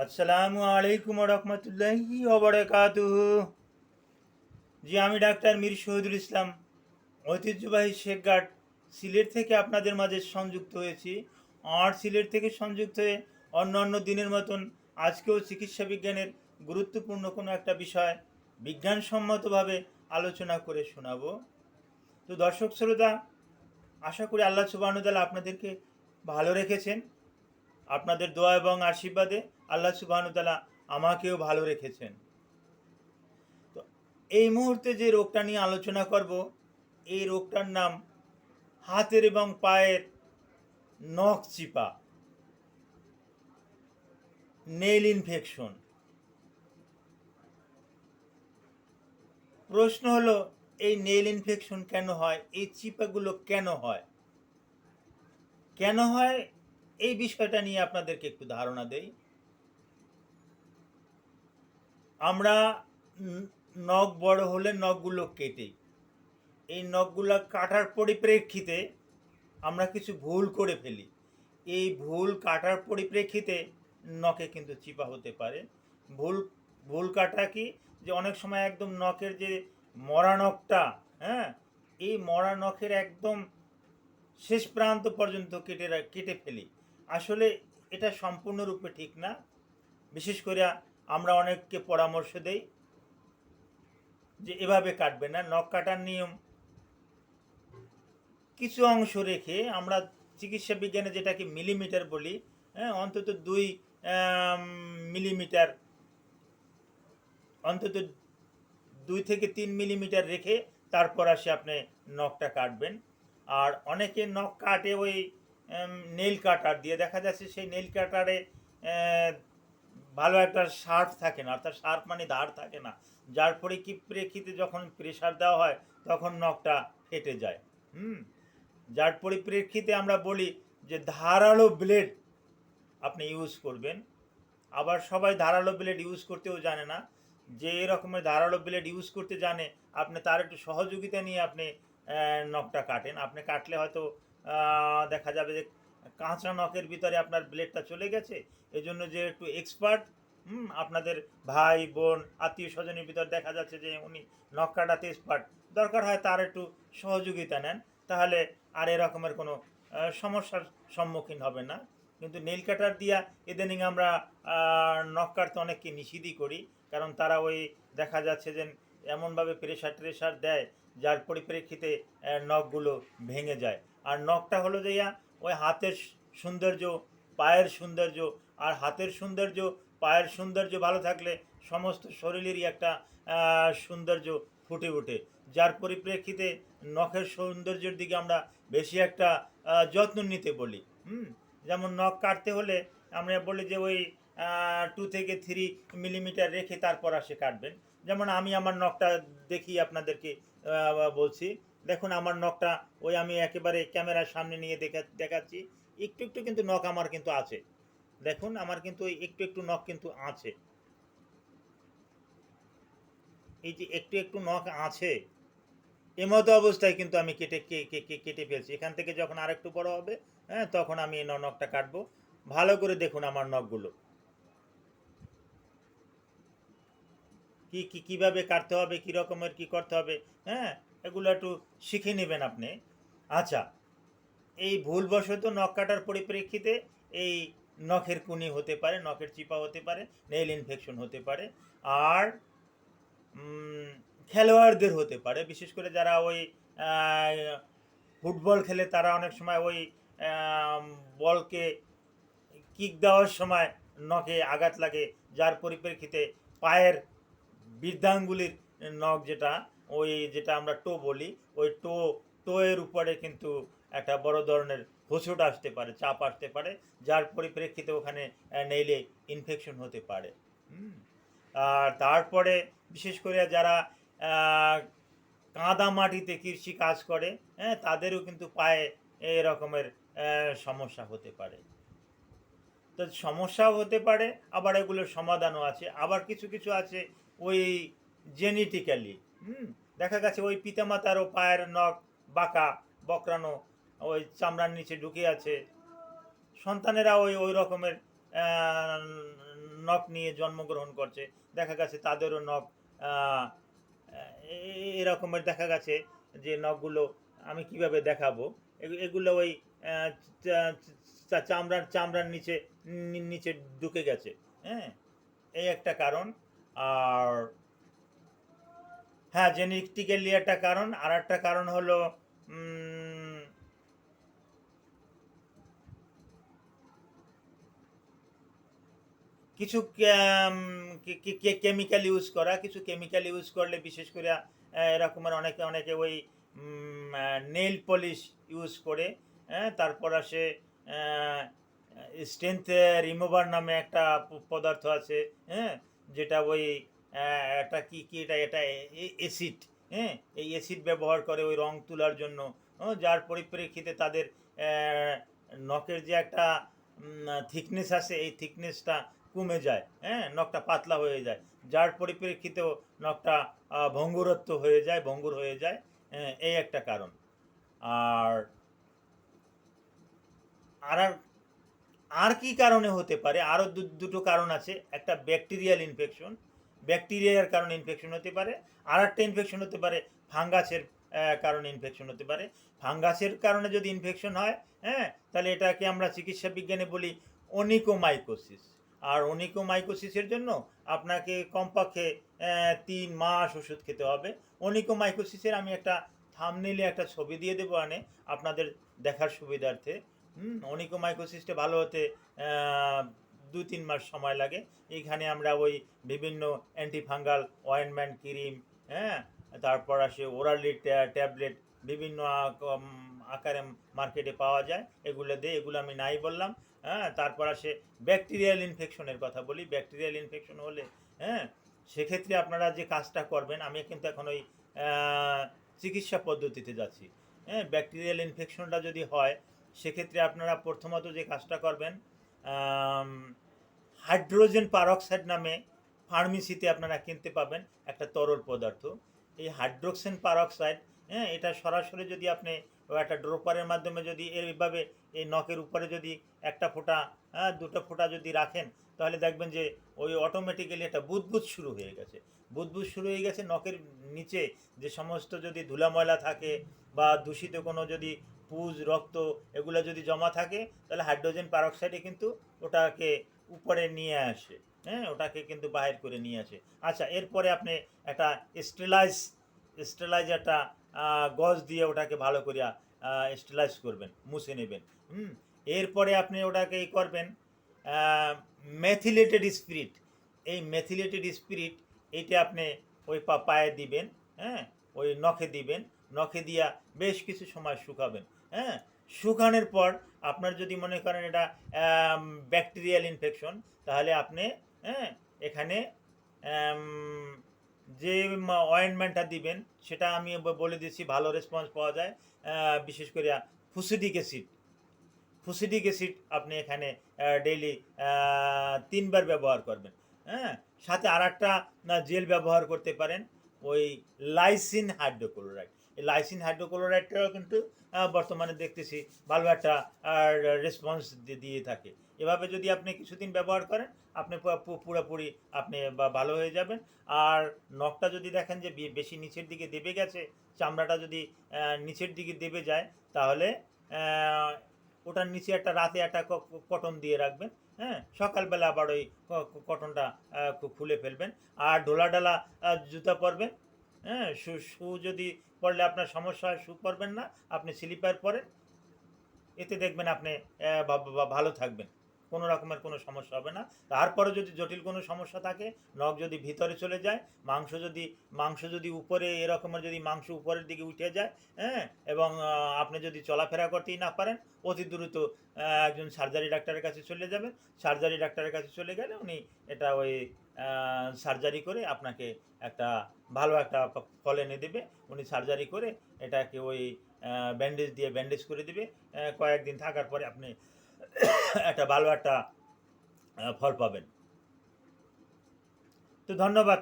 আসসালামু আলাইকুম রহমতুল্লাহি ওবরাকাতুহ জি, আমি ডাক্তার মীর শহীদুল ইসলাম, ঐতিহ্যবাহী শেখঘাট সিলেট থেকে আপনাদের মাঝে সংযুক্ত হয়েছি। আর সিলেট থেকে সংযুক্ত হয়ে অন্য অন্য দিনের মতন আজকেও চিকিৎসা বিজ্ঞানের গুরুত্বপূর্ণ কোনো একটা বিষয় বিজ্ঞানসম্মতভাবে আলোচনা করে শোনাবো। তো দর্শক শ্রোতা, আশা করি আল্লাহ সুবাহতালা আপনাদেরকে ভালো রেখেছেন। আপনাদের দোয়া এবং আশীর্বাদে আল্লাহ সুবাহতালা আমাকেও ভালো রেখেছেন। তো এই মুহূর্তে যে রোগটা নিয়ে আলোচনা করব, এই রোগটার নাম হাতের এবং পায়ের নখ চিপা, নেইল ইনফেকশন। প্রশ্ন হলো, এই নেইল ইনফেকশন কেন হয়? এই চিপাগুলো কেন হয়? কেন হয়? এই বিষয়টা নিয়ে আপনাদেরকে একটু ধারণা দেই। আমরা নখ বড় হলে নখগুলো কেটে, এই নখগুলো কাটার পরিপ্রেক্ষিতে আমরা কিছু ভুল করে ফেলি। এই ভুল কাটার পরিপ্রেক্ষিতে নখে কিন্তু চিপা হতে পারে। ভুল ভুল কাটা কি? যে অনেক সময় একদম নখের যে মরা নখটা হ্যাঁ? এই মরা নখের একদম শেষ প্রান্ত পর্যন্ত কেটে কেটে ফেলি। আসলে এটা সম্পূর্ণরূপে ঠিক না। বিশেষ করে আমরা অনেককে পরামর্শ দেই যে এভাবে কাটবে না। নখ কাটার নিয়ম কিছু অংশ রেখে আমরা চিকিৎসা বিজ্ঞানে যেটাকে মিলিমিটার বলি হ্যাঁ অন্তত দুই মিলিমিটার, অন্তত দুই থেকে তিন মিলিমিটার রেখে তারপর আসে আপনি নখটা কাটবেন। আর অনেকে নখ কাটে ওই নেল কাটার দিয়ে। দেখা যাচ্ছে সেই নেল কাটারে ভালো একটা শার্প থাকে না, অর্থাৎ শার্প মানে ধার থাকে না। যার পরে কি প্রেক্ষিতে যখন প্রেশার দেওয়া হয়, তখন নখটা ফেটে যায়। হুম? যার পরিপ্রেক্ষিতে আমরা বলি যে ধারালো ব্লেড আপনি ইউজ করবেন। আবার সবাই ধারালো ব্লেড ইউজ করতেও জানে না। যে এরকমের ধারালো ব্লেড ইউজ করতে জানে, আপনি তার একটু সহযোগিতা নিয়ে আপনি নখটা কাটেন। আপনি কাটলে হয়তো দেখা যাবে যে কাঁচা নখের ভিতরে আপনার ব্লেডটা চলে গেছে। এজন্য যে একটু এক্সপার্ট হুম, আপনাদের ভাই, বোন, আত্মীয় স্বজনের ভিতর দেখা যাচ্ছে যে উনি নখ কাটাতে এক্সপার্ট দরকার হয় তার একটু সহযোগিতা নেন, তাহলে আর এরকমের কোনো সমস্যার সম্মুখীন হবে না। কিন্তু নেল কাটার দিয়া ইদানিং আমরা নখ কাটতে অনেককে নিষিদ্ধই করি, কারণ তারা ওই দেখা যাচ্ছে যে এমনভাবে প্রেশার ট্রেশার দেয়, যার পরিপ্রেক্ষিতে নখগুলো ভেঙে যায়। আর নখটা হলো যে ওই হাতের সৌন্দর্য, পায়ের সৌন্দর্য। আর হাতের সৌন্দর্য, পায়ের সৌন্দর্য ভালো থাকলে সমস্ত শরীরেরই একটা সৌন্দর্য ফুটে ওঠে। যার পরিপ্রেক্ষিতে নখের সৌন্দর্যের দিকে আমরা বেশি একটা যত্ন নিতে বলি। হুম? যেমন নখ কাটতে হলে আমরা বলি যে ওই টু থেকে থ্রি মিলিমিটার রেখে তারপর আসে কাটবেন। যেমন আমি আমার নখটা দেখি আপনাদেরকে বলছি। দেখুন, আমার নখটা ওই আমি একেবারে ক্যামেরার সামনে নিয়ে দেখা, দেখাচ্ছি। একটু একটু কিন্তু নখ আমার কিন্তু আছে। দেখুন, আমার কিন্তু ওই একটু একটু নখ কিন্তু আছে। এই যে একটু একটু নখ আছে এমতো অবস্থায় কিন্তু আমি কেটে কেটে ফেলছি। এখান থেকে যখন আরেকটু বড় হবে হ্যাঁ তখন আমি এই নখটা কাটবো। ভালো করে দেখুন আমার নখগুলো কি কি, কীভাবে কাটতে হবে, কি রকমের, কি করতে হবে হ্যাঁ? এগুলো একটু শিখে নেবেন আপনি। আচ্ছা এই ভুলবশত নখ কাটার পরিপ্রেক্ষিতে এই নখের কুনি হতে পারে, নখের চিপা হতে পারে নেইল ইনফেকশন হতে পারে, আর খেলোয়াড়দের হতে পারে। বিশেষ করে যারা ওই ফুটবল খেলে তারা অনেক সময় ওই বলকে কিক দেওয়ার সময় নখে আঘাত লাগে, যার পরিপ্রেক্ষিতে পায়ের বৃদ্ধাঙ্গুলির নখ যেটা ওই যেটা আমরা টো বলি, ওই টো, টোয়ের উপরে কিন্তু একটা বড় ধরনের হোঁচট আসতে পারে, চাপ আসতে পারে, যার পরিপ্রেক্ষিতে ওখানে নেইলে ইনফেকশন হতে পারে। আর তারপরে বিশেষ করে যারা কাদা মাটিতে কৃষি কাজ করে হ্যাঁ তাদেরও কিন্তু পায়ে এই রকমের সমস্যা হতে পারে। তো সমস্যাও হতে পারে, আবার এগুলোর সমাধানও আছে। আবার কিছু কিছু আছে ওই জেনেটিক্যালি হুম, দেখা গেছে ওই পিতামাতারও পায়ের নখ বাঁকা, বকরানো, ওই চামড়ার নিচে ঢুকে আছে। সন্তানেরা ওই ওই রকমের নখ নিয়ে জন্মগ্রহণ করছে। দেখা গেছে তাদেরও নখ এরকমের দেখা গেছে যে নখগুলো আমি কীভাবে দেখাবো। এগু- এগুলো ওই চামড়ার চামড়ার নিচে নিচে ঢুকে গেছে। হ্যাঁ এই একটা কারণ। আর হ্যাঁ জেনেটিক্যালি একটা কারণ আর একটা কারণ হলো কিছু কেমিক্যাল ইউজ করা, কিছু কেমিক্যাল ইউজ করলে বিশেষ করে এরকমের অনেকে অনেকে ওই নেল পলিশ ইউজ করে হ্যাঁ তারপর আসে স্ট্রেংথ রিমুভার নামে একটা পদার্থ আছে হ্যাঁ যেটা ওই একটা কি কি এটা এটা এসিড হ্যাঁ এই এসিড ব্যবহার করে ওই রং তোলার জন্য হ্যাঁ, যার পরিপ্রেক্ষিতে তাদের নখের যে একটা থিকনেস আছে এই থিকনেসটা কমে যায় হ্যাঁ নখটা পাতলা হয়ে যায়। যার পরিপ্রেক্ষিতেও নখটা ভঙ্গুরত্ব হয়ে যায় ভঙ্গুর হয়ে যায় হ্যাঁ, এই একটা কারণ। আর আর- আর কি কারণে হতে পারে? আরও দুটো কারণ আছে। একটা ব্যাকটেরিয়াল ইনফেকশন ব্যাকটেরিয়ার কারণে ইনফেকশন হতে পারে আর একটা ইনফেকশন হতে পারে ফাঙ্গাসের কারণে ইনফেকশন হতে পারে। ফাঙ্গাসের কারণে যদি ইনফেকশন হয় হ্যাঁ তাহলে এটাকে আমরা চিকিৎসা বিজ্ঞানে বলি অনিকোমাইকোসিস আর অনিকোমাইকোসিসের জন্য আপনাকে কমপক্ষে তিন মাস ওষুধ খেতে হবে। অনিকোমাইকোসিসের আমি একটা থামনেলে একটা ছবি দিয়ে দেবো আনে আপনাদের দেখার সুবিধার্থে। অনিকোমাইকোসিসটা ভালো হতে দু তিন মাস সময় লাগে। এইখানে আমরা ওই বিভিন্ন অ্যান্টিফাঙ্গাল অয়েনমেন্ট ক্রিম হ্যাঁ? তারপর আসে ওরালি ট্যাবলেট বিভিন্ন আকারে মার্কেটে পাওয়া যায়। এগুলো দিয়ে, এগুলো আমি নাই বললাম হ্যাঁ? তারপর আসে ব্যাকটেরিয়াল ইনফেকশনের কথা বলি। ব্যাকটেরিয়াল ইনফেকশন হলে হ্যাঁ? সেক্ষেত্রে আপনারা যে কাজটা করবেন, আমি কিন্তু এখন ওই চিকিৎসা পদ্ধতিতে যাচ্ছি। হ্যাঁ? ব্যাকটেরিয়াল ইনফেকশনটা যদি হয়, সেক্ষেত্রে আপনারা প্রথমত যে কাজটা করবেন হাইড্রোজেন পারক্সাইড নামে ফার্মেসিতে আপনারা কিনতে পাবেন একটা তরল পদার্থ। এই হাইড্রোক্সেন পারক্সাইড হ্যাঁ এটা সরাসরি যদি আপনি একটা ড্রোপারের মাধ্যমে যদি এইভাবে এই নখের উপরে যদি একটা ফোঁটা হ্যাঁ দুটো ফোঁটা যদি রাখেন, তাহলে দেখবেন যে ওই অটোমেটিক্যালি একটা বুদবুদ শুরু হয়ে গেছে। বুদবুদ শুরু হয়ে গেছে নখের নিচে। যে সমস্ত যদি ধুলা ময়লা থাকে বা দূষিত কোনো যদি পুজ, রক্ত এগুলো যদি জমা থাকে, তাহলে হাইড্রোজেন পারক্সাইডে কিন্তু ওটাকে উপরে নিয়ে আসে হ্যাঁ? ওটাকে কিন্তু বাহির করে নিয়ে আসে। আচ্ছা এরপরে আপনি একটা স্টেলাইজ স্টেলাইজ একটা গজ দিয়ে ওটাকে ভালো করিয়া স্টেলাইজ করবেন, মুছে নেবেন, হুম? এরপরে আপনি ওটাকে ই করবেন মেথিলেটেড স্পিরিট এই মেথিলেটেড স্পিরিট এইটা আপনি ওই পায়ে দিবেন হ্যাঁ? ওই নখে দিবেন, নখে দিয়া বেশ কিছু সময় শুকাবেন হ্যাঁ? শুকানোর পর আপনার যদি মনে করেন এটা ব্যাকটেরিয়াল ইনফেকশন তাহলে আপনি হ্যাঁ এখানে যে অয়েনমেন্টটা দিবেন, সেটা আমি বলে দিচ্ছি, ভালো রেসপন্স পাওয়া যায়। বিশেষ করে ফুসিডিক অ্যাসিড ফুসিডিক অ্যাসিড আপনি এখানে ডেইলি তিনবার ব্যবহার করবেন। হ্যাঁ সাথে আর একটা জেল ব্যবহার করতে পারেন। ওই লাইসিন হাইড্রোক্লোরাইড। এই লাইসিন হাইড্রোক্লোরাইডটাও কিন্তু বর্তমানে দেখতেছি, ভালো একটা রেসপন্স দিয়ে থাকে। এভাবে যদি আপনি কিছুদিন ব্যবহার করেন, আপনি পুরোপুরি আপনি ভালো হয়ে যাবেন। আর নখটা যদি দেখেন যে বেশি নিচের দিকে দেবে গেছে, চামড়াটা যদি নিচের দিকে দেবে যায়, তাহলে ওটার নিচে একটা রাতে একটা কটন দিয়ে রাখবেন হ্যাঁ? সকালবেলা আবার ওই কটনটা খুলে ফেলবেন। আর ডোলা ডালা জুতা পরবেন হ্যাঁ? শু শু যদি পরলে আপনার সমস্যা হয়, শু পরবেন না, আপনি স্লিপার পরেন। এতে দেখবেন আপনি ভালো থাকবেন। কোনো রকমের কোনো সমস্যা হবে না। তারপরে যদি জটিল কোনো সমস্যা থাকে, নখ যদি ভিতরে চলে যায়, মাংস যদি মাংস যদি উপরে এরকমের যদি মাংস উপরের দিকে উঠে যায় হ্যাঁ এবং আপনি যদি চলাফেরা করতেই না পারেন, অতি দ্রুত একজন সার্জারি ডাক্তারের কাছে চলে যাবেন। সার্জারি ডাক্তারের কাছে চলে গেলে উনি এটা ওই সার্জারি করে আপনাকে একটা ভালো একটা ফল এনে দেবে। উনি সার্জারি করে এটাকে ওই ব্যান্ডেজ দিয়ে ব্যান্ডেজ করে দেবে। কয়েকদিন থাকার পরে আপনি একটা ভালো একটা ফল পাবেন। তো ধন্যবাদ।